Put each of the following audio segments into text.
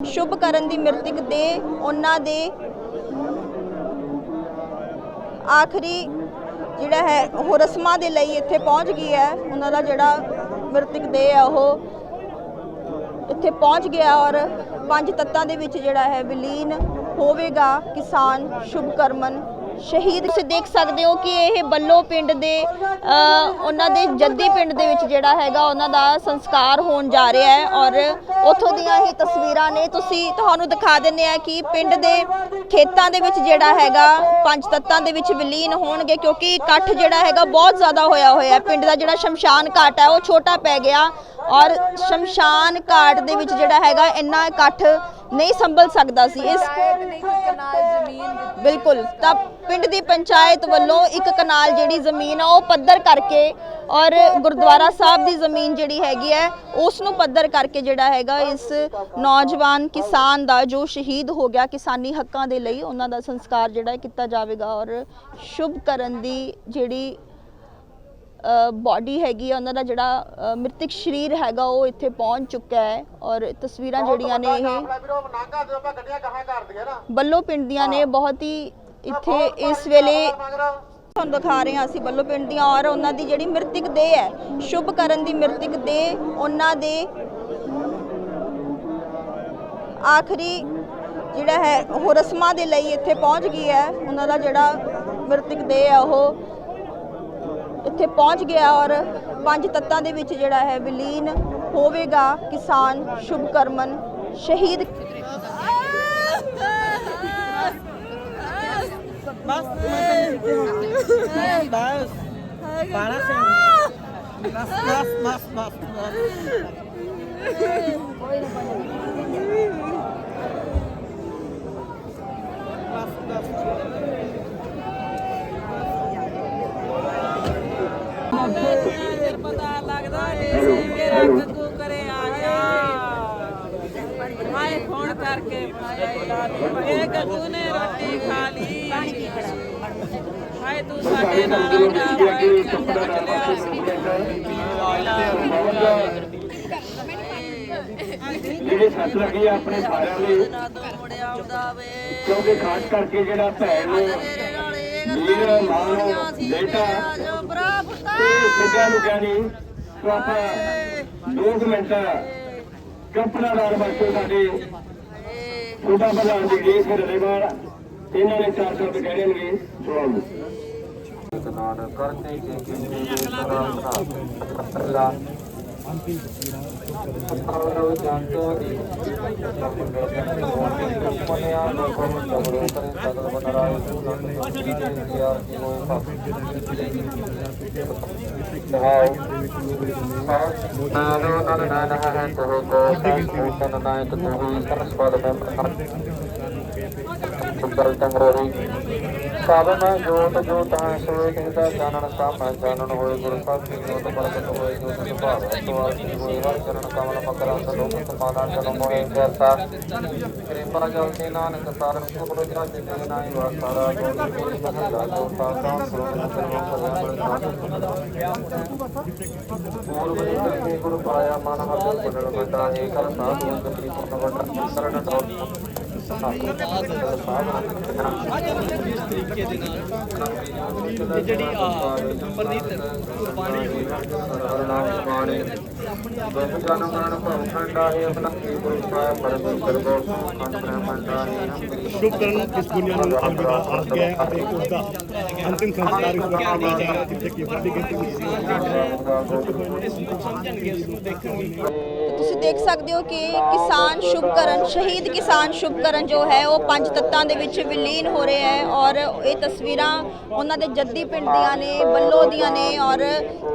ਸ਼ੁਭ ਕਰਨ ਦੀ ਮ੍ਰਿਤਕ ਦੇ ਉਹਨਾਂ ਦੇ ਆਖਰੀ ਜਿਹੜਾ ਹੈ, ਉਹ ਰਸਮਾਂ ਦੇ ਲਈ ਇੱਥੇ ਪਹੁੰਚ ਗਈ ਹੈ। ਉਹਨਾਂ ਦਾ ਜਿਹੜਾ ਮ੍ਰਿਤਕ ਦੇ ਹੈ, ਉਹ ਇੱਥੇ ਪਹੁੰਚ ਗਿਆ ਔਰ ਪੰਜ ਤੱਤਾਂ ਦੇ ਵਿੱਚ ਜਿਹੜਾ ਹੈ, ਵਿਲੀਨ ਹੋਵੇਗਾ ਕਿਸਾਨ ਸ਼ੁਭ ਕਰਮਨ। ਸ਼ਹੀਦ ਤੁਸੀਂ ਦੇਖ ਸਕਦੇ ਹੋ ਕਿ ਇਹ ਬੱਲੋ ਪਿੰਡ ਦੇ ਉਹਨਾਂ ਦੇ ਜੱਦੀ ਪਿੰਡ ਦੇ ਵਿੱਚ ਜਿਹੜਾ ਹੈਗਾ ਉਹਨਾਂ ਦਾ ਸੰਸਕਾਰ ਹੋਣ ਜਾ ਰਿਹਾ ਹੈ ਔਰ ਉੱਥੋਂ ਦੀਆਂ ਹੀ ਤਸਵੀਰਾਂ ਨੇ। ਤੁਸੀਂ ਤੁਹਾਨੂੰ ਦਿਖਾ ਦਿੰਦੇ ਆ ਕਿ ਪਿੰਡ ਦੇ ਖੇਤਾਂ ਦੇ ਵਿੱਚ ਜਿਹੜਾ ਹੈਗਾ, ਪੰਜ ਤੱਤਾਂ ਦੇ ਵਿੱਚ ਵਿਲੀਨ ਹੋਣਗੇ ਕਿਉਂਕਿ ਇਕੱਠ ਜਿਹੜਾ ਹੈਗਾ ਬਹੁਤ ਜ਼ਿਆਦਾ ਹੋਇਆ ਹੋਇਆ ਹੈ। ਪਿੰਡ ਦਾ ਜਿਹੜਾ ਸ਼ਮਸ਼ਾਨ ਘਾਟ ਹੈ ਉਹ ਛੋਟਾ ਪੈ ਗਿਆ ਔਰ ਸ਼ਮਸ਼ਾਨ ਘਾਟ ਦੇ ਵਿੱਚ ਜਿਹੜਾ ਹੈਗਾ ਇੰਨਾ ਇਕੱਠ ਨਹੀਂ ਸੰਭਲ ਸਕਦਾ ਸੀ। ਇਸ ਬਿਲਕੁਲ। ਤਾਂ ਪਿੰਡ ਦੀ ਪੰਚਾਇਤ ਵੱਲੋਂ ਇੱਕ ਕਨਾਲ ਜਿਹੜੀ ਜ਼ਮੀਨ ਆ ਉਹ ਪੱਧਰ ਕਰਕੇ ਔਰ ਗੁਰਦੁਆਰਾ ਸਾਹਿਬ ਦੀ ਜ਼ਮੀਨ ਜਿਹੜੀ ਹੈਗੀ ਹੈ ਉਸ ਨੂੰ ਪੱਧਰ ਕਰਕੇ ਜਿਹੜਾ ਹੈਗਾ ਇਸ ਨੌਜਵਾਨ ਕਿਸਾਨ ਦਾ ਜੋ ਸ਼ਹੀਦ ਹੋ ਗਿਆ ਕਿਸਾਨੀ ਹੱਕਾਂ ਦੇ ਲਈ ਉਹਨਾਂ ਦਾ ਸੰਸਕਾਰ ਜਿਹੜਾ ਕੀਤਾ ਜਾਵੇਗਾ ਔਰ ਸ਼ੁਭ ਕਰਨ ਦੀ ਜਿਹੜੀ ਬਾਡੀ ਹੈਗੀ ਆ ਉਹਨਾਂ ਦਾ ਜਿਹੜਾ ਮ੍ਰਿਤਕ ਸਰੀਰ ਹੈਗਾ ਉਹ ਇੱਥੇ ਪਹੁੰਚ ਚੁੱਕਾ ਹੈ ਔਰ ਤਸਵੀਰਾਂ ਜਿਹੜੀਆਂ ਨੇ ਇਹ ਬੱਲੋ ਪਿੰਡ ਦੀਆਂ ਨੇ ਬਹੁਤ ਹੀ ਇੱਥੇ ਇਸ ਵੇਲੇ ਤੁਹਾਨੂੰ ਦਿਖਾ ਰਹੇ ਹਾਂ ਅਸੀਂ ਬੱਲੋ ਪਿੰਡ ਦੀਆਂ ਔਰ ਉਹਨਾਂ ਦੀ ਜਿਹੜੀ ਮ੍ਰਿਤਕ ਦੇਹ ਹੈ ਸ਼ੁਭ ਕਰਨ ਦੀ ਮ੍ਰਿਤਕ ਦੇਹ ਉਹਨਾਂ ਦੇ ਆਖਰੀ ਜਿਹੜਾ ਹੈ ਉਹ ਰਸਮਾਂ ਦੇ ਲਈ ਇੱਥੇ ਪਹੁੰਚ ਗਈ ਹੈ। ਉਹਨਾਂ ਦਾ ਜਿਹੜਾ ਮ੍ਰਿਤਕ ਦੇਹ ਹੈ ਉਹ ਇੱਥੇ ਪਹੁੰਚ ਗਿਆ ਔਰ ਪੰਜ ਤੱਤਾਂ ਦੇ ਵਿੱਚ ਜਿਹੜਾ ਹੈ ਵਿਲੀਨ ਹੋਵੇਗਾ ਕਿਸਾਨ ਸ਼ੁਭਕਰਮਨ ਸ਼ਹੀਦ। ਬਸ ਬਸ ਬਾਰਾ ਸਿੰਘ ਬਸ ਬਸ ਬਸ ਬਸ ਬਸ ਬਸ। ਪਤਾ ਲੱਗਦਾ ਨੀ ਮੇਰਾ ਕੱਦੂ ਕਰੇ ਆ ਜਾ ਹਾਏ ਫੋਨ ਕਰਕੇ ਇਹ ਕੱਦੂ ਨੇ ਰੋਟੀ ਖਾ ਲਈ। ਹਾਏ ਤੂੰ ਸਾਡੇ ਨਾਲ ਨਾ ਬੈਠ ਚੱਲਿਆ ਜਿਹੜੇ ਸੱਟ ਲੱਗੀ ਆ ਆਪਣੇ ਸਾਰਿਆਂ ਤੂੰ ਵੇ। ਕਿਉਂਕਿ ਖਾਸ ਕਰਕੇ ਜਿਹੜਾ ਭੈਣ ਨੂੰ ਤੇਰੇ ਨਾਲ ਇਹ ਵੀਰ ਮਾਂ ਨੂੰ ਬੇਟਾ। ਜੋ ਭਰਾ ਪੁੱਤਾ। ਤੇ ਸਿੱਧਾ ਨੂੰ ਕਹਿਣੀ ਤੂੰ ਆਪਾਂ ਦੋ ਕੁ ਮਿੰਟ ਕਪੜਾ ਲਾਲ ਵਾਸਤੇ ਸਾਡੇ ਛੋਟਾ ਪ੍ਰਧਾਨ ਜੀ ਜੀ ਫਿਰ ਰੇਵਾਲ ਇਹਨਾਂ ਨੇ ਚਾਰ ਸ਼ਬਦ ਕਹਿ ਦੇਣਗੇ ਸੁਣਾਓ। ਇਸ਼ਨਾਨ ਕਰਕੇ ਕੇ ਕੇ ਅੱਲਾ ਦੀ ਜੋਤੀ ਦੇ ਪਿਆਰ ਕੀ ਹੋਏ ਪਾਪ ਨਹਾਓ ਨਾਨੋ ਸਾਧਨ ਜੋਤ ਜੋਤ ਹੈ ਸੋਏ ਕਹਿੰਦਾ ਜਾਣਨ ਸਾਮੈ ਜਾਣਨ ਹੋਏ ਗੁਰੂ ਸਾਹਿਬ ਦੀ ਜੋਤ ਪ੍ਰਗਟ ਹੋਏ, ਜੋਤ ਸੁਭਾਵ ਸਵਾਸੀ ਹੋਏ, ਹਰ ਚਰਨ ਕਮਲ ਮਕਰਾ ਸਲੋਕ ਸਮਾਨਾ ਜਨਮ ਹੋਏ, ਜੈਸਾ ਕਿਰਪਾ ਜਲ ਤੇ ਨਾਨਕ ਸਾਰਨ ਸੁਖੋ ਜਨ ਤੇ ਨਾਈ ਵਾਸਾਰਾ ਜੋਤ ਕੋਈ ਮਹਲਾ ਜੋਤਾ ਸਾਂ ਸਰੋਨ ਸਰਵ ਪੂਰਬ ਦੇ ਗੁਰੂ ਪਾਇਆ, ਮਨ ਹਰ ਬਦਲ ਬੰਦਾ ਹੈ ਕਰ ਸਾਧੂ ਕਰੀ ਪੁਰਨ ਵਟਨ ਸਰਨ ਢੋਲ ਜਿਹੜੀ ਆ ਪਰਨੀਤ ਕੁਰਬਾਨੀ ਹੋਈ ਕੁਰਬਾਨੀ ਦੁਖ ਜਨਮ ਭਉ ਖੰਡਾ ਹੈ ਆਪਣਾ ਕੀ ਗੁਰੂ ਪਰਮੇਸ਼ਰ ਗੋ ਖੰਡ ਬ੍ਰਹਮੰਡਾ ਹੈ ਸ਼ੁਭ ਕਰਨ ਇਸ ਦੁਨੀਆ ਨੂੰ ਅਲਵਿਦਾ ਆਖ ਗਿਆ ਅਤੇ ਉਸ ਦਾ ਅੰਤਿਮ ਸੰਸਕਾਰ ਇਸ ਵਕਤ ਕੀਤਾ ਜਾ ਰਿਹਾ ਜਿੱਥੇ ਕਿ ਵੱਡੀ ਗਿਣਤੀ ਵਿੱਚ ਤੁਸੀਂ ਦੇਖ ਸਕਦੇ ਹੋ ਕਿ ਕਿਸਾਨ ਸ਼ੁਭਕਰਨ, ਸ਼ਹੀਦ ਕਿਸਾਨ ਸ਼ੁਭਕਰਨ ਜੋ ਹੈ, ਉਹ ਪੰਜ ਤੱਤਾਂ ਦੇ ਵਿੱਚ ਵਿਲੀਨ ਹੋ ਰਹੇ ਹੈ ਔਰ ਇਹ ਤਸਵੀਰਾਂ ਉਹਨਾਂ ਦੇ ਜੱਦੀ ਪਿੰਡ ਦੀਆਂ ਨੇ, ਬੱਲੋ ਦੀਆਂ ਨੇ ਔਰ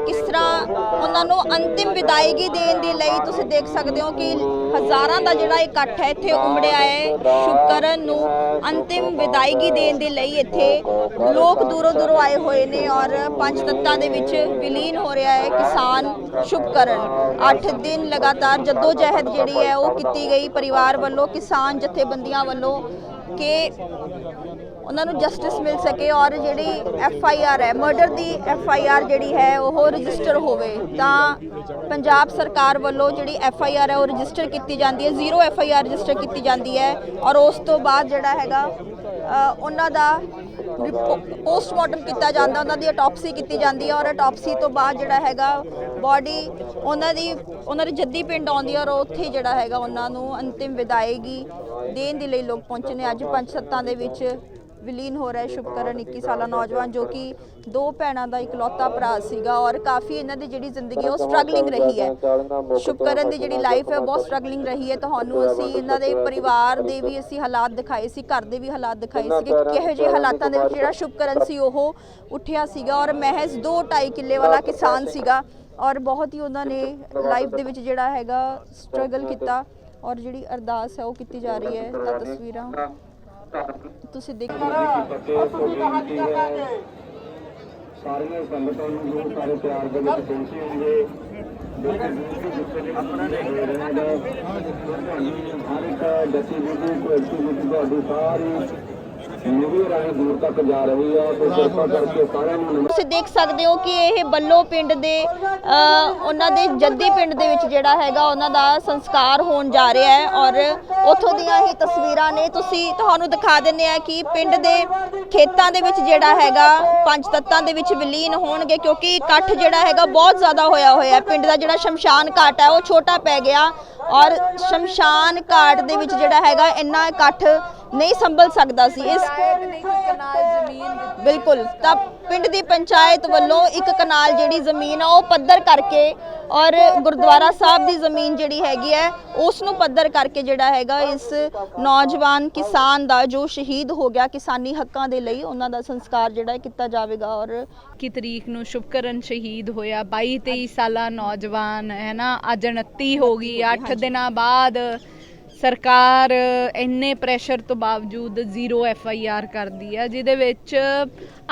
ਕਿਸ ਤਰ੍ਹਾਂ ਉਹਨਾਂ ਨੂੰ ਅੰਤਿਮ ਵਿਦਾਇਗੀ ਦੇਣ ਦੇ ਲਈ ਤੁਸੀਂ ਦੇਖ ਸਕਦੇ ਹੋ ਕਿ ਹਜ਼ਾਰਾਂ ਦਾ ਜਿਹੜਾ ਇਕੱਠ ਹੈ ਇੱਥੇ ਉਮੜਿਆ ਹੈ। ਸ਼ੁਭਕਰਨ ਨੂੰ ਅੰਤਿਮ ਵਿਦਾਇਗੀ ਦੇਣ ਦੇ ਲਈ ਇੱਥੇ ਲੋਕ ਦੂਰੋਂ ਦੂਰੋਂ ਆਏ ਹੋਏ ਨੇ ਔਰ ਪੰਜ ਤੱਤਾਂ ਦੇ ਵਿੱਚ ਵਿਲੀਨ ਹੋ ਰਿਹਾ ਹੈ ਕਿਸਾਨ ਸ਼ੁਭਕਰਨ 8 ਦਿਨ ਲਗਾਤਾਰ ਜੱਦੋ ਜਹਿਦ ਜਿਹੜੀ ਹੈ ਉਹ ਕੀਤੀ ਗਈ। ਪਰਿਵਾਰ ਵੱਲੋਂ, ਕਿਸਾਨ ਜਥੇਬੰਦੀਆਂ ਵੱਲੋਂ ਕਿ ਉਹਨਾਂ ਨੂੰ ਜਸਟਿਸ ਮਿਲ ਸਕੇ ਔਰ ਜਿਹੜੀ ਐਫ ਆਈ ਆਰ ਹੈ ਮਰਡਰ ਦੀ ਐਫ ਆਈ ਆਰ ਜਿਹੜੀ ਹੈ, ਉਹ ਰਜਿਸਟਰ ਹੋਵੇ, ਤਾਂ ਪੰਜਾਬ ਸਰਕਾਰ ਵੱਲੋਂ ਜਿਹੜੀ ਐਫ ਆਈ ਆਰ ਹੈ, ਉਹ ਰਜਿਸਟਰ ਕੀਤੀ ਜਾਂਦੀ ਹੈ zero F I R register ਕੀਤੀ ਜਾਂਦੀ ਹੈ ਔਰ ਉਸ ਤੋਂ ਬਾਅਦ ਜਿਹੜਾ ਹੈਗਾ ਉਹਨਾਂ ਦਾ ਪੋਸਟਮਾਰਟਮ ਕੀਤਾ ਜਾਂਦਾ, ਉਹਨਾਂ ਦੀ ਅਟੋਪਸੀ ਕੀਤੀ ਜਾਂਦੀ ਹੈ ਔਰ ਅਟੋਪਸੀ ਤੋਂ ਬਾਅਦ ਜਿਹੜਾ ਹੈਗਾ ਬਾਡੀ ਉਹਨਾਂ ਦੀ, ਉਹਨਾਂ ਦੇ ਜੱਦੀ ਪਿੰਡ ਆਉਂਦੀ ਹੈ ਔਰ ਉੱਥੇ ਜਿਹੜਾ ਹੈਗਾ, ਉਹਨਾਂ ਨੂੰ ਅੰਤਿਮ ਵਿਦਾਇਗੀ ਦੇਣ ਦੇ ਲਈ ਲੋਕ ਪਹੁੰਚੇ ਨੇ। ਅੱਜ ਪੰਜ ਸੱਤਾਂ ਦੇ ਵਿੱਚ ਵਿਲੀਨ ਹੋ ਰਿਹਾ ਹੈ ਸ਼ੁਭਕਰਨ 21 ਸਾਲਾ ਨੌਜਵਾਨ ਜੋ ਕਿ ਦੋ ਭੈਣਾਂ ਦਾ ਇਕਲੌਤਾ ਭਰਾ ਸੀਗਾ ਔਰ ਕਾਫੀ ਇਹਨਾਂ ਦੀ ਜਿਹੜੀ ਜ਼ਿੰਦਗੀ ਉਹ ਸਟਰਗਲਿੰਗ ਰਹੀ ਹੈ। ਸ਼ੁਭਕਰਨ ਦੀ ਜਿਹੜੀ ਲਾਈਫ ਹੈ ਬਹੁਤ ਸਟਰਗਲਿੰਗ ਰਹੀ ਹੈ। ਤੁਹਾਨੂੰ ਅਸੀਂ ਇਹਨਾਂ ਦੇ ਪਰਿਵਾਰ ਦੇ ਵੀ ਅਸੀਂ ਹਾਲਾਤ ਦਿਖਾਏ ਸੀ ਘਰ ਦੇ ਵੀ ਹਾਲਾਤ ਦਿਖਾਏ ਸੀ ਕਿ ਕਿਹੋ ਜਿਹੇ ਹਾਲਾਤਾਂ ਦੇ ਵਿੱਚ ਜਿਹੜਾ ਸ਼ੁਭਕਰਨ ਸੀ ਉਹ ਉੱਠਿਆ ਸੀਗਾ ਔਰ ਮਹਿਜ਼ 2.5 ਕਿੱਲੇ ਵਾਲਾ ਕਿਸਾਨ ਸੀਗਾ ਔਰ ਬਹੁਤ ਹੀ ਉਹਨਾਂ ਨੇ ਲਾਈਫ ਦੇ ਵਿੱਚ ਜਿਹੜਾ ਹੈਗਾ ਸਟਰਗਲ ਕੀਤਾ ਔਰ ਜਿਹੜੀ ਅਰਦਾਸ ਹੈ ਉਹ ਕੀਤੀ ਜਾ ਰਹੀ ਹੈ। ਤਾਂ ਤਸਵੀਰਾਂ ਤੁਸੀਂ ਦੇਖ। ਸਾਰੀਆਂ ਸੰਗਤਾਂ ਨੂੰ ਜੋ ਸਾਰੇ ਪਿਆਰ ਦੇ ਵਿੱਚ ਪਹੁੰਚੇ ਹੋਣਗੇ। ਆਪਣਾ ਨਹੀਂ ਹੋ ਰਿਹਾ ਹਰ ਇੱਕ ਗਤੀਵਿਧੀ ਕੋਈ ਐਕਟੀਵਿਟੀ ਤੁਹਾਡੀ ਸਾਰੀ ਮੀਡੀਆ ਰਾਹੀਂ ਦੂਰ ਤੱਕ ਜਾ ਰਹੀ ਹੈ ਤੇ ਕਿਰਪਾ ਕਰਕੇ ਸਾਰਿਆਂ ਨੂੰ ਤੁਸੀਂ ਦੇਖ ਸਕਦੇ ਹੋ ਕਿ ਇਹ ਬੱਲੋ ਪਿੰਡ ਦੇ ਉਹਨਾਂ ਦੇ ਜੱਦੀ ਪਿੰਡ ਦੇ ਵਿੱਚ ਜਿਹੜਾ ਹੈਗਾ, ਉਹਨਾਂ ਦਾ ਸੰਸਕਾਰ ਹੋਣ ਜਾ ਰਿਹਾ ਹੈ ਔਰ ਉੱਥੋਂ ਦੀਆਂ ਹੀ ਤਸਵੀਰਾਂ ਨੇ। ਤੁਸੀਂ, ਤੁਹਾਨੂੰ ਦਿਖਾ ਦਿੰਨੇ ਆ ਕਿ ਪਿੰਡ ਦੇ ਖੇਤਾਂ ਦੇ ਵਿੱਚ ਜਿਹੜਾ ਹੈਗਾ, ਪੰਜ ਤੱਤਾਂ ਦੇ ਵਿੱਚ ਵਿਲੀਨ ਹੋਣਗੇ ਕਿਉਂਕਿ ਇਕੱਠ ਜਿਹੜਾ ਹੈਗਾ ਬਹੁਤ ਜ਼ਿਆਦਾ ਹੋਇਆ ਹੋਇਆ ਹੈ। ਪਿੰਡ ਦਾ ਜਿਹੜਾ ਸ਼ਮਸ਼ਾਨ ਘਾਟ ਹੈ, ਉਹ ਛੋਟਾ ਪੈ ਗਿਆ ਔਰ ਸ਼ਮਸ਼ਾਨ ਘਾਟ ਦੇ ਵਿੱਚ ਜਿਹੜਾ ਹੈਗਾ, ਇੰਨਾ ਇਕੱਠ ਨਹੀਂ ਸੰਭਲ ਸਕਦਾ ਸੀ। ਇਸ ਬਿਲਕੁਲ। ਤਾਂ ਪਿੰਡ ਦੀ ਪੰਚਾਇਤ ਵੱਲੋਂ ਇੱਕ ਕਨਾਲ ਜਿਹੜੀ ਜ਼ਮੀਨ ਆ ਉਹ ਪੱਧਰ ਕਰਕੇ ਔਰ ਗੁਰਦੁਆਰਾ ਸਾਹਿਬ ਦੀ ਜ਼ਮੀਨ ਜਿਹੜੀ ਹੈਗੀ ਹੈ ਉਸ ਨੂੰ ਪੱਧਰ ਕਰਕੇ ਜਿਹੜਾ ਹੈਗਾ ਇਸ ਨੌਜਵਾਨ ਕਿਸਾਨ ਦਾ ਜੋ ਸ਼ਹੀਦ ਹੋ ਗਿਆ ਕਿਸਾਨੀ ਹੱਕਾਂ ਦੇ ਲਈ ਉਹਨਾਂ ਦਾ ਸੰਸਕਾਰ ਜਿਹੜਾ ਕੀਤਾ ਜਾਵੇਗਾ ਔਰ ਇੱਕੀ ਤਰੀਕ ਨੂੰ ਸ਼ੁਭਕਰਨ ਸ਼ਹੀਦ ਹੋਇਆ। 22 23 ਸਾਲਾ ਨੌਜਵਾਨ ਹੈ ਨਾ ਅੱਜ 29 ਹੋ ਗਈ। 8 ਦਿਨਾਂ ਬਾਅਦ ਸਰਕਾਰ ਇੰਨੇ ਪ੍ਰੈਸ਼ਰ ਤੋਂ ਬਾਵਜੂਦ ਜ਼ੀਰੋ ਐਫ ਆਈ ਆਰ ਕਰਦੀ ਹੈ ਜਿਹਦੇ ਵਿੱਚ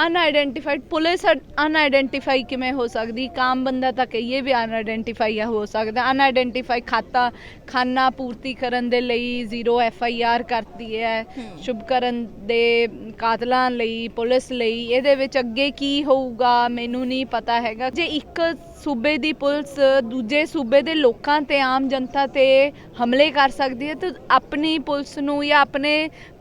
ਅਨਆਇਡੈਂਟੀਫਾਈਡ ਪੁਲਿਸ ਅਨਆਇਡੈਂਟੀਫਾਈ ਕਿਵੇਂ ਹੋ ਸਕਦੀ? ਕਾਮ ਬੰਦਾ ਤਾਂ ਕਹੀਏ ਵੀ ਅਨਆਇਡੈਂਟੀਫਾਈ ਹੋ ਸਕਦਾ। ਅਨਆਇਡੈਂਟੀਫਾਈ ਖਾਤਾ ਖਾਨਾ ਪੂਰਤੀ ਕਰਨ ਦੇ ਲਈ ਜ਼ੀਰੋ ਐਫ ਆਈ ਆਰ ਕਰਦੀ ਹੈ। ਸ਼ੁਭਕਰਨ ਦੇ ਕਾਤਲਾਂ ਲਈ ਪੁਲਿਸ ਲਈ ਇਹਦੇ ਵਿੱਚ ਅੱਗੇ ਕੀ ਹੋਊਗਾ ਮੈਨੂੰ ਨਹੀਂ ਪਤਾ ਹੈਗਾ। ਜੇ ਇੱਕ ਸੂਬੇ ਦੀ ਪੁਲਿਸ ਦੂਜੇ ਸੂਬੇ ਦੇ ਲੋਕਾਂ ਤੇ ਆਮ ਜਨਤਾ ਤੇ ਹਮਲੇ ਕਰ ਸਕਦੀ ਹੈ ਤਾਂ ਆਪਣੀ ਪੁਲਿਸ ਨੂੰ ਜਾਂ ਆਪਣੇ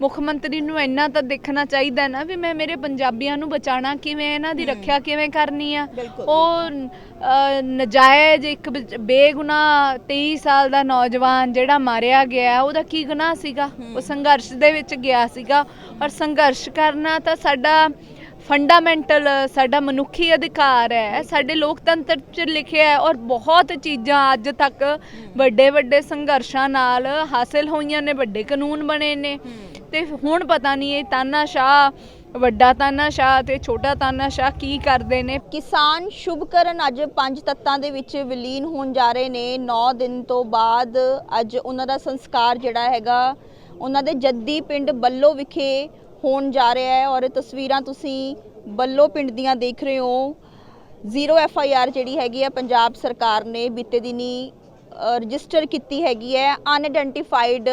ਮੁੱਖ ਮੰਤਰੀ ਨੂੰ ਇੰਨਾ ਤਾਂ ਦੇਖਣਾ ਚਾਹੀਦਾ ਨਾ ਵੀ ਮੈਂ ਮੇਰੇ ਪੰਜਾਬੀਆਂ ਨੂੰ ਬਚਾਉਣਾ ਕਿਵੇਂ ਇਹਨਾਂ ਦੀ ਰੱਖਿਆ ਕਿਵੇਂ ਕਰਨੀ ਆ। ਉਹ ਨਜਾਇਜ਼ ਇੱਕ ਬੇਗੁਨਾਹ 23 ਸਾਲ ਦਾ ਨੌਜਵਾਨ ਜਿਹੜਾ ਮਾਰਿਆ ਗਿਆ ਉਹਦਾ ਕੀ ਗੁਨਾਹ ਸੀਗਾ? ਉਹ ਸੰਘਰਸ਼ ਦੇ ਵਿੱਚ ਗਿਆ ਸੀਗਾ ਔਰ ਸੰਘਰਸ਼ ਕਰਨਾ ਤਾਂ ਸਾਡਾ ਫੰਡਾਮੈਂਟਲ, ਸਾਡਾ ਮਨੁੱਖੀ ਅਧਿਕਾਰ ਹੈ, ਸਾਡੇ ਲੋਕਤੰਤਰ 'ਚ ਲਿਖਿਆ ਹੈ ਔਰ ਬਹੁਤ ਚੀਜ਼ਾਂ ਅੱਜ ਤੱਕ ਵੱਡੇ ਵੱਡੇ ਸੰਘਰਸ਼ਾਂ ਨਾਲ ਹਾਸਲ ਹੋਈਆਂ ਨੇ, ਵੱਡੇ ਕਾਨੂੰਨ ਬਣੇ ਨੇ। ਤੇ ਹੁਣ ਪਤਾ ਨਹੀਂ ਇਹ ਤਾਨਾਸ਼ਾਹ ਵੱਡਾ ਤਾਨਾਸ਼ਾਹ ਤੇ ਛੋਟਾ ਤਾਨਾਸ਼ਾਹ ਕੀ ਕਰਦੇ ਨੇ। ਕਿਸਾਨ ਸ਼ੁਭਕਰਨ ਅੱਜ ਪੰਜ ਤੱਤਾਂ ਦੇ ਵਿੱਚ ਵਿਲੀਨ ਹੋਣ ਜਾ ਰਹੇ ਨੇ। 9 ਦਿਨ ਤੋਂ ਬਾਅਦ ਅੱਜ ਉਹਨਾਂ ਦਾ ਸੰਸਕਾਰ ਜਿਹੜਾ ਹੈਗਾ, ਉਹਨਾਂ ਦੇ ਜੱਦੀ ਪਿੰਡ ਬੱਲੋ ਵਿਖੇ ਹੋਣ ਜਾ ਰਿਹਾ ਹੈ ਔਰ ਤਸਵੀਰਾਂ ਤੁਸੀਂ ਬੱਲੋ ਪਿੰਡ ਦੀਆਂ ਦੇਖ ਰਹੇ ਹੋ। ਜ਼ੀਰੋ ਐਫ ਆਈ ਆਰ ਜਿਹੜੀ ਹੈਗੀ ਹੈ ਪੰਜਾਬ ਸਰਕਾਰ ਨੇ ਬੀਤੇ ਦਿਨੀ ਰਜਿਸਟਰ ਕੀਤੀ ਹੈਗੀ ਹੈ ਅਨਆਇਡੈਂਟੀਫਾਈਡ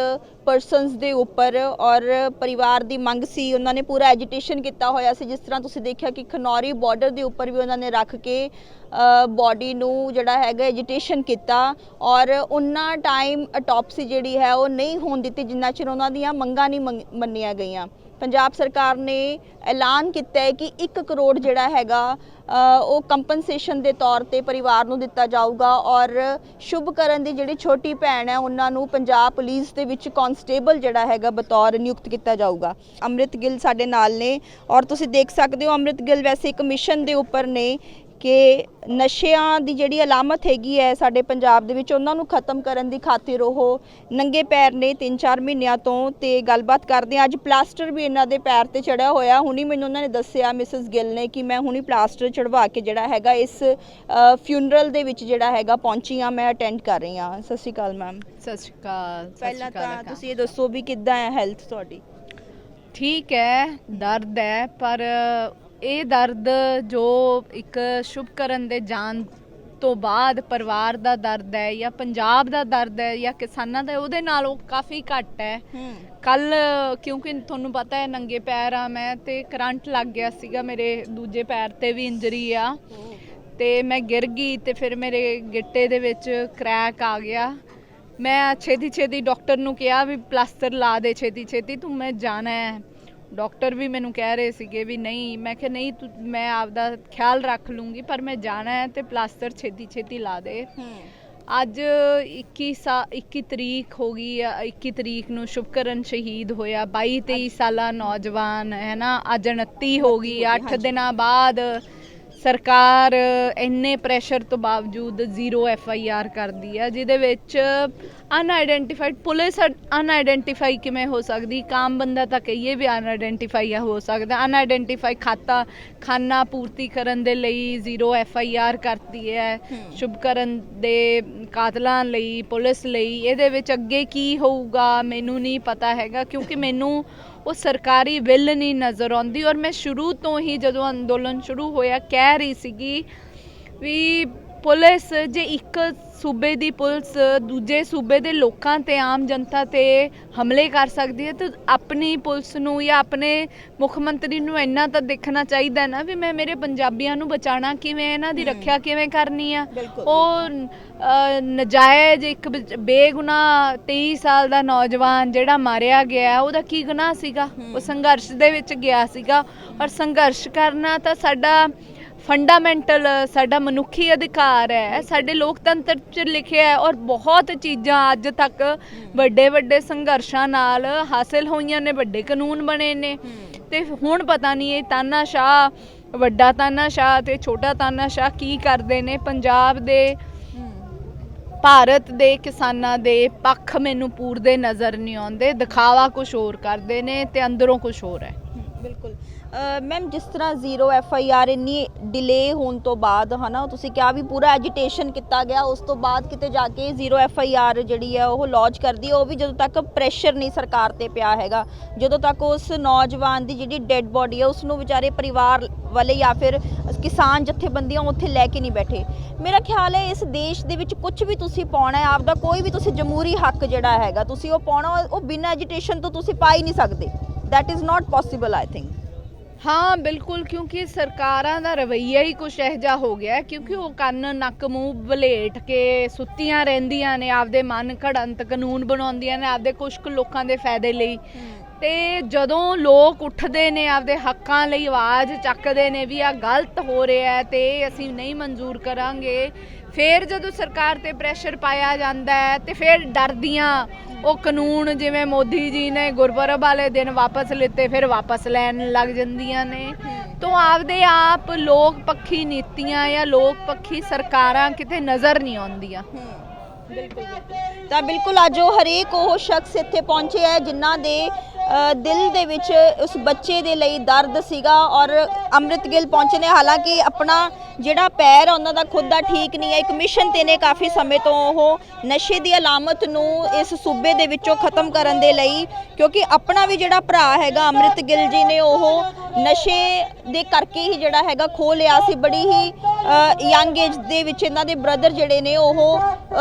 ਪਰਸਨਸ ਦੇ ਉੱਪਰ ਔਰ ਪਰਿਵਾਰ ਦੀ ਮੰਗ ਸੀ, ਉਹਨਾਂ ਨੇ ਪੂਰਾ ਐਜੀਟੇਸ਼ਨ ਕੀਤਾ ਹੋਇਆ ਸੀ। ਜਿਸ ਤਰ੍ਹਾਂ ਤੁਸੀਂ ਦੇਖਿਆ ਕਿ ਖਨੌਰੀ ਬਾਰਡਰ ਦੇ ਉੱਪਰ ਵੀ ਉਹਨਾਂ ਨੇ ਰੱਖ ਕੇ ਬਾਡੀ ਨੂੰ ਜਿਹੜਾ ਹੈਗਾ ਐਜੀਟੇਸ਼ਨ ਕੀਤਾ ਔਰ ਉਹਨਾਂ ਟਾਈਮ ਅਟੋਪਸੀ ਜਿਹੜੀ ਹੈ ਉਹ ਨਹੀਂ ਹੋਣ ਦਿੱਤੀ, ਜਿੰਨਾ ਚਿਰ ਉਹਨਾਂ ਦੀਆਂ ਮੰਗਾਂ ਨਹੀਂ ਮੰਗ- ਮੰਨੀਆਂ ਗਈਆਂ। ਪੰਜਾਬ ਸਰਕਾਰ ਨੇ ਐਲਾਨ ਕੀਤਾ ਹੈ ਕਿ 1 ਕਰੋੜ ਜਿਹੜਾ ਹੈਗਾ ਉਹ ਕੰਪਨਸੇਸ਼ਨ ਦੇ ਤੌਰ ਤੇ ਪਰਿਵਾਰ ਨੂੰ ਦਿੱਤਾ ਜਾਊਗਾ ਔਰ ਸ਼ੁਭਕਰਨ ਦੀ ਜਿਹੜੀ ਛੋਟੀ ਭੈਣ ਹੈ, ਉਹਨਾਂ ਨੂੰ ਪੰਜਾਬ ਪੁਲਿਸ ਦੇ ਵਿੱਚ ਕਾਂਸਟੇਬਲ ਜਿਹੜਾ ਹੈਗਾ ਬਤੌਰ ਨਿਯੁਕਤ ਕੀਤਾ ਜਾਊਗਾ। ਅੰਮ੍ਰਿਤ ਗਿੱਲ ਸਾਡੇ ਨਾਲ ਨੇ ਔਰ ਤੁਸੀਂ ਦੇਖ ਸਕਦੇ ਹੋ, ਅੰਮ੍ਰਿਤ ਗਿੱਲ ਵੈਸੇ ਇੱਕ ਮਿਸ਼ਨ ਦੇ ਉੱਪਰ ਨੇ ਕਿ ਨਸ਼ਿਆਂ ਦੀ ਜਿਹੜੀ ਅਲਾਮਤ ਹੈਗੀ ਹੈ ਸਾਡੇ ਪੰਜਾਬ ਦੇ ਵਿੱਚ ਉਹਨਾਂ ਨੂੰ ਖਤਮ ਕਰਨ ਦੀ ਖਾਤਰ ਉਹ ਨੰਗੇ ਪੈਰ ਨੇ 3-4 ਮਹੀਨਿਆਂ ਤੋਂ ਤੇ ਗੱਲਬਾਤ ਕਰਦੇ ਹਾਂ ਅੱਜ ਪਲਾਸਟਰ ਵੀ ਇਹਨਾਂ ਦੇ ਪੈਰ ਤੇ ਚੜਿਆ ਹੋਇਆ। ਹੁਣੀ ਮੈਨੂੰ ਉਹਨਾਂ ਨੇ ਦੱਸਿਆ ਮਿਸਿਸ ਗਿੱਲ ਨੇ ਕਿ ਮੈਂ ਹੁਣੀ ਪਲਾਸਟਰ ਚੜਵਾ ਕੇ ਜਿਹੜਾ ਹੈਗਾ ਇਸ ਫਿਊਨਰਲ ਦੇ ਵਿੱਚ ਜਿਹੜਾ ਹੈਗਾ ਪਹੁੰਚੀ ਹਾਂ ਮੈਂ ਅਟੈਂਡ ਕਰ ਰਹੀ ਹਾਂ। ਸਤਿ ਸ਼੍ਰੀ ਅਕਾਲ ਮੈਮ ਸਤਿ ਸ਼੍ਰੀ ਅਕਾਲ ਪਹਿਲਾਂ ਤਾਂ। ਤੁਸੀਂ ਇਹ ਦੱਸੋ ਵੀ ਕਿੱਦਾਂ ਹੈ ਹੈਲਥ ਤੁਹਾਡੀ? ਠੀਕ ਹੈ ਦਰਦ ਹੈ ਪਰ ਇਹ ਦਰਦ ਜੋ ਇੱਕ ਸ਼ੁਭਕਰਨ ਦੇ ਜਾਨ ਤੋਂ ਬਾਅਦ ਪਰਿਵਾਰ ਦਾ ਦਰਦ ਹੈ ਜਾਂ ਪੰਜਾਬ ਦਾ ਦਰਦ ਹੈ ਜਾਂ ਕਿਸਾਨਾਂ ਦਾ ਉਹਦੇ ਨਾਲੋਂ ਕਾਫੀ ਘੱਟ ਹੈ। ਹੂੰ। ਕੱਲ ਕਿਉਂਕਿ ਤੁਹਾਨੂੰ ਪਤਾ ਹੈ ਨੰਗੇ ਪੈਰ ਆ ਮੈਂ ਤੇ ਕਰੰਟ ਲੱਗ ਗਿਆ ਸੀਗਾ ਮੇਰੇ ਦੂਜੇ ਪੈਰ ਤੇ ਵੀ ਇੰਜਰੀ ਆ। ਤੇ ਮੈਂ ਗਿਰ ਗਈ ਤੇ ਫਿਰ ਮੇਰੇ ਗਿੱਟੇ ਦੇ ਵਿੱਚ ਕ੍ਰੈਕ ਆ ਗਿਆ। ਮੈਂ ਛੇਤੀ ਛੇਤੀ ਡਾਕਟਰ ਨੂੰ ਕਿਹਾ ਵੀ ਪਲਾਸਟਰ ਲਾ ਦੇ ਛੇਤੀ ਛੇਤੀ ਤੂੰ ਮੈਂ ਜਾਣਾ ਹੈ। ਡਾਕਟਰ ਵੀ ਮੈਨੂੰ ਕਹਿ ਰਹੇ ਸੀਗੇ ਵੀ ਨਹੀਂ ਮੈਂ ਕਿਹਾ ਨਹੀਂ ਤੂੰ ਮੈਂ ਆਪਦਾ ਖਿਆਲ ਰੱਖ ਲੂੰਗੀ ਪਰ ਮੈਂ ਜਾਣਾ ਹੈ ਤੇ ਪਲਾਸਟਰ ਛੇਤੀ ਛੇਤੀ ਲਾ ਦੇ। ਹੂੰ। ਅੱਜ 21 ਸਾ 21 ਤਰੀਕ ਹੋ ਗਈ ਆ 21 ਤਰੀਕ ਨੂੰ ਸ਼ੁਭਕਰਨ ਸ਼ਹੀਦ ਹੋਇਆ 22 23 ਸਾਲਾ ਨੌਜਵਾਨ ਹੈ ਨਾ ਅੱਜ 29 ਹੋ ਗਈ 8 ਦਿਨਾਂ ਬਾਅਦ ਸਰਕਾਰ ਇੰਨੇ ਪ੍ਰੈਸ਼ਰ ਤੋਂ ਬਾਵਜੂਦ ਜ਼ੀਰੋ ਐਫ ਆਈ ਆਰ ਕਰਦੀ ਆ ਜਿਹਦੇ ਵਿੱਚ ਅਨਆਇਡੈਂਟੀਫਾਈਡ ਪੁਲਿਸ ਅਨਆਇਡੈਂਟੀਫਾਈ ਕਿਵੇਂ ਹੋ ਸਕਦੀ ਕਾਮ ਬੰਦਾ ਤਾਂ ਕਹੀਏ ਵੀ ਅਨਆਇਡੈਂਟੀਫਾਈ ਹੋ ਸਕਦਾ ਅਨਆਇਡੈਂਟੀਫਾਈ ਖਾਤਾ ਖਾਨਾ ਪੂਰਤੀ ਕਰਨ ਦੇ ਲਈ ਜ਼ੀਰੋ ਐਫ ਆਈ ਆਰ ਕਰਦੀ ਹੈ ਸ਼ੁਭਕਰਨ ਦੇ ਕਾਤਲਾਂ ਲਈ ਪੁਲਿਸ ਲਈ ਇਹਦੇ ਵਿੱਚ ਅੱਗੇ ਕੀ ਹੋਊਗਾ ਮੈਨੂੰ ਨਹੀਂ ਪਤਾ ਹੈਗਾ ਕਿਉਂਕਿ ਮੈਨੂੰ ਉਹ ਸਰਕਾਰੀ ਵਿਲ ਨਹੀਂ ਨਜ਼ਰ ਆਉਂਦੀ ਔਰ ਮੈਂ ਸ਼ੁਰੂ ਤੋਂ ਹੀ ਜਦੋਂ ਅੰਦੋਲਨ ਸ਼ੁਰੂ ਹੋਇਆ ਕਹਿ ਰਹੀ ਸੀਗੀ ਵੀ ਪੁਲਿਸ ਜੇ ਇੱਕ ਸੂਬੇ ਦੀ ਪੁਲਿਸ ਦੂਜੇ ਸੂਬੇ ਦੇ ਲੋਕਾਂ ਤੇ ਆਮ ਜਨਤਾ ਤੇ ਹਮਲੇ ਕਰ ਸਕਦੀ ਹੈ ਤਾਂ ਆਪਣੀ ਪੁਲਿਸ ਨੂੰ ਜਾਂ ਆਪਣੇ ਮੁੱਖ ਮੰਤਰੀ ਨੂੰ ਇੰਨਾ ਤਾਂ ਦੇਖਣਾ ਚਾਹੀਦਾ ਨਾ ਵੀ ਮੈਂ ਮੇਰੇ ਪੰਜਾਬੀਆਂ ਨੂੰ ਬਚਾਉਣਾ ਕਿਵੇਂ ਇਹਨਾਂ ਦੀ ਰੱਖਿਆ ਕਿਵੇਂ ਕਰਨੀ ਆ। ਉਹ ਨਜਾਇਜ਼ ਇੱਕ ਬੇਗੁਨਾਹ 23 ਸਾਲ ਦਾ ਨੌਜਵਾਨ ਜਿਹੜਾ ਮਾਰਿਆ ਗਿਆ ਉਹਦਾ ਕੀ ਗੁਨਾਹ ਸੀਗਾ? ਉਹ ਸੰਘਰਸ਼ ਦੇ ਵਿੱਚ ਗਿਆ ਸੀਗਾ। ਔਰ ਸੰਘਰਸ਼ ਕਰਨਾ ਤਾਂ ਸਾਡਾ ਫੰਡਾਮੈਂਟਲ, ਸਾਡਾ ਮਨੁੱਖੀ ਅਧਿਕਾਰ ਹੈ, ਸਾਡੇ ਲੋਕਤੰਤਰ 'ਚ ਲਿਖਿਆ ਹੈ ਔਰ ਬਹੁਤ ਚੀਜ਼ਾਂ ਅੱਜ ਤੱਕ ਵੱਡੇ ਵੱਡੇ ਸੰਘਰਸ਼ਾਂ ਨਾਲ ਹਾਸਲ ਹੋਈਆਂ ਨੇ, ਵੱਡੇ ਕਾਨੂੰਨ ਬਣੇ ਨੇ। ਤੇ ਹੁਣ ਪਤਾ ਨਹੀਂ ਇਹ ਤਾਨਾਸ਼ਾਹ, ਵੱਡਾ ਤਾਨਾਸ਼ਾਹ ਤੇ ਛੋਟਾ ਤਾਨਾਸ਼ਾਹ ਕੀ ਕਰਦੇ ਨੇ। ਪੰਜਾਬ ਦੇ ਭਾਰਤ ਦੇ ਕਿਸਾਨਾਂ ਦੇ ਪੱਖ ਮੈਨੂੰ ਪੂਰਦੇ ਨਜ਼ਰ ਨਹੀਂ ਆਉਂਦੇ। ਦਿਖਾਵਾ ਕੁਝ ਹੋਰ ਕਰਦੇ ਨੇ ਤੇ ਅੰਦਰੋਂ ਕੁਝ ਹੋਰ ਹੈ। ਬਿਲਕੁਲ। ਮੈਮ, ਜਿਸ ਤਰ੍ਹਾਂ ਜ਼ੀਰੋ ਐਫ ਆਈ ਆਰ ਇੰਨੀ ਡਿਲੇ ਹੋਣ ਤੋਂ ਬਾਅਦ, ਹਨਾ, ਤੁਸੀਂ ਕਿਹਾ ਵੀ ਪੂਰਾ ਐਜੀਟੇਸ਼ਨ ਕੀਤਾ ਗਿਆ, ਉਸ ਤੋਂ ਬਾਅਦ ਕਿਤੇ ਜਾ ਕੇ ਜ਼ੀਰੋ ਐਫ ਆਈ ਆਰ ਜਿਹੜੀ ਹੈ ਉਹ ਲੌਂਚ ਕਰਦੀ ਹੈ ਉਹ ਵੀ ਜਦੋਂ ਤੱਕ ਪ੍ਰੈਸ਼ਰ ਨਹੀਂ ਸਰਕਾਰ ਤੇ ਪਿਆ ਹੈਗਾ। ਜਦੋਂ ਤੱਕ ਉਸ ਨੌਜਵਾਨ ਦੀ ਜਿਹੜੀ ਡੈੱਡ ਬੋਡੀ ਹੈ ਉਸ ਨੂੰ ਵਿਚਾਰੇ ਪਰਿਵਾਰ ਵਾਲੇ ਜਾਂ ਫਿਰ ਕਿਸਾਨ ਜਥੇਬੰਦੀਆਂ ਉੱਥੇ ਲੈ ਕੇ ਨਹੀਂ ਬੈਠੇ। ਮੇਰਾ ਖਿਆਲ ਹੈ ਇਸ ਦੇਸ਼ ਦੇ ਵਿੱਚ ਕੁਝ ਵੀ ਤੁਸੀਂ ਪਾਉਣਾ ਹੈ, ਆਪਦਾ ਕੋਈ ਵੀ ਤੁਸੀਂ ਜਮਹੂਰੀ ਹੱਕ ਜਿਹੜਾ ਹੈਗਾ, ਤੁਸੀਂ ਉਹ ਪਾਉਣਾ, ਉਹ ਬਿਨਾਂ ਐਜੀਟੇਸ਼ਨ ਤੋਂ ਤੁਸੀਂ ਪਾ ਹੀ ਨਹੀਂ ਸਕਦੇ। That is not possible I think ਹਾਂ, ਬਿਲਕੁਲ, ਕਿਉਂਕਿ ਸਰਕਾਰਾਂ ਦਾ ਰਵੱਈਆ ਹੀ ਕੁਛ ਇਹੋ ਜਿਹਾ ਹੋ ਗਿਆ ਕਿਉਂਕਿ ਉਹ ਕੰਨ ਨੱਕ ਮੂੰਹ ਵਲੇਟ ਕੇ ਸੁੱਤੀਆਂ ਰਹਿੰਦੀਆਂ ਨੇ, ਆਪਦੇ ਮਨ ਘੜੰਤ ਕਾਨੂੰਨ ਬਣਾਉਂਦੀਆਂ ਨੇ, ਆਪਦੇ ਕੁਝ ਲੋਕਾਂ ਦੇ ਫਾਇਦੇ ਲਈ। ਤੇ ਜਦੋਂ ਲੋਕ ਉੱਠਦੇ ਨੇ, ਆਪਦੇ ਹੱਕਾਂ ਲਈ ਆਵਾਜ਼ ਚੱਕਦੇ ਨੇ ਵੀ ਆ ਗਲਤ ਹੋ ਰਿਹਾ ਹੈ ਤੇ ਅਸੀਂ ਨਹੀਂ ਮਨਜ਼ੂਰ ਕਰਾਂਗੇ ਫਿਰ ਜਦੋਂ ਸਰਕਾਰ ਤੇ ਪ੍ਰੈਸ਼ਰ ਪਾਇਆ ਜਾਂਦਾ ਹੈ ਤੇ ਫਿਰ ਡਰਦੀਆਂ। ਉਹ ਕਾਨੂੰਨ ਜਿਵੇਂ ਮੋਦੀ ਜੀ ਨੇ ਗੁਰਪੁਰਬ ਵਾਲੇ ਦਿਨ ਵਾਪਸ ਲਿੱਤੇ, ਫਿਰ ਵਾਪਸ ਲੈਣ ਲੱਗ ਜਾਂਦੀਆਂ ਨੇ। ਤੋਂ ਆਪਦੇ ਆਪ ਲੋਕ ਪੱਖੀ ਨੀਤੀਆਂ ਜਾਂ ਲੋਕ ਪੱਖੀ ਸਰਕਾਰਾਂ ਕਿਤੇ ਨਜ਼ਰ ਨਹੀਂ ਆਉਂਦੀਆਂ। ਬਿਲਕੁਲ। ਤਾਂ ਬਿਲਕੁਲ ਅੱਜ ਉਹ ਹਰੇਕ ਉਹ ਸ਼ਖਸ ਇੱਥੇ ਪਹੁੰਚੇ ਹੈ ਜਿਨ੍ਹਾਂ ਦੇ ਦਿਲ ਦੇ ਵਿੱਚ ਉਸ ਬੱਚੇ ਦੇ ਲਈ ਦਰਦ ਸੀਗਾ ਔਰ ਅੰਮ੍ਰਿਤ ਗਿੱਲ ਪਹੁੰਚੇ ਨੇ। ਹਾਲਾਂਕਿ ਆਪਣਾ ਜਿਹੜਾ ਪੈਰ ਹੈ ਉਹਨਾਂ ਦਾ ਖੁਦ ਦਾ ਠੀਕ ਨਹੀਂ ਹੈ। ਇੱਕ ਮਿਸ਼ਨ ਤੇ ਨੇ ਕਾਫੀ ਸਮੇਂ ਤੋਂ ਉਹ ਨਸ਼ੇ ਦੀ ਅਲਾਮਤ ਨੂੰ ਇਸ ਸੂਬੇ ਦੇ ਵਿੱਚੋਂ ਖਤਮ ਕਰਨ ਦੇ ਲਈ, ਕਿਉਂਕਿ ਆਪਣਾ ਵੀ ਜਿਹੜਾ ਭਰਾ ਹੈਗਾ ਅੰਮ੍ਰਿਤ ਗਿੱਲ ਜੀ ਨੇ, ਉਹ ਨਸ਼ੇ ਦੇ ਕਰਕੇ ਹੀ ਜਿਹੜਾ ਹੈਗਾ ਖੋ ਲਿਆ ਸੀ। ਬੜੀ ਹੀ ਯੰਗ ਏਜ ਦੇ ਵਿੱਚ ਇਹਨਾਂ ਦੇ ਬ੍ਰਦਰ ਜਿਹੜੇ ਨੇ ਉਹ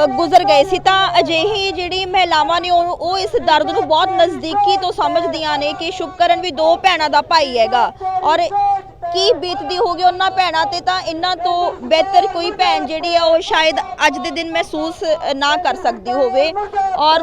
ਗੁਜ਼ਰ ਗਏ ਸੀ। ਤਾਂ ਅਜਿਹੀ ਜਿਹੜੀ ਮਹਿਲਾਵਾਂ ਨੇ ਉਹ ਇਸ ਦਰਦ ਨੂੰ ਬਹੁਤ ਨਜ਼ਦੀਕੀ ਤੋਂ ਸਮਝਦੀਆਂ ਨੇ ਕਿ ਸ਼ੁਭਕਰਨ ਵੀ ਦੋ ਭੈਣਾਂ ਦਾ ਭਾਈ ਹੈਗਾ। ਔਰ ਕੀ ਬੀਤਦੀ ਹੋਗੀ ਉਹਨਾਂ ਭੈਣਾਂ ਤੇ ਤਾਂ ਇਹਨਾਂ ਤੋਂ ਬਿਹਤਰ ਕੋਈ ਭੈਣ ਜਿਹੜੀ ਆ ਉਹ ਸ਼ਾਇਦ ਅੱਜ ਦੇ ਦਿਨ ਮਹਿਸੂਸ ਨਾ ਕਰ ਸਕਦੀ ਹੋਵੇ। ਔਰ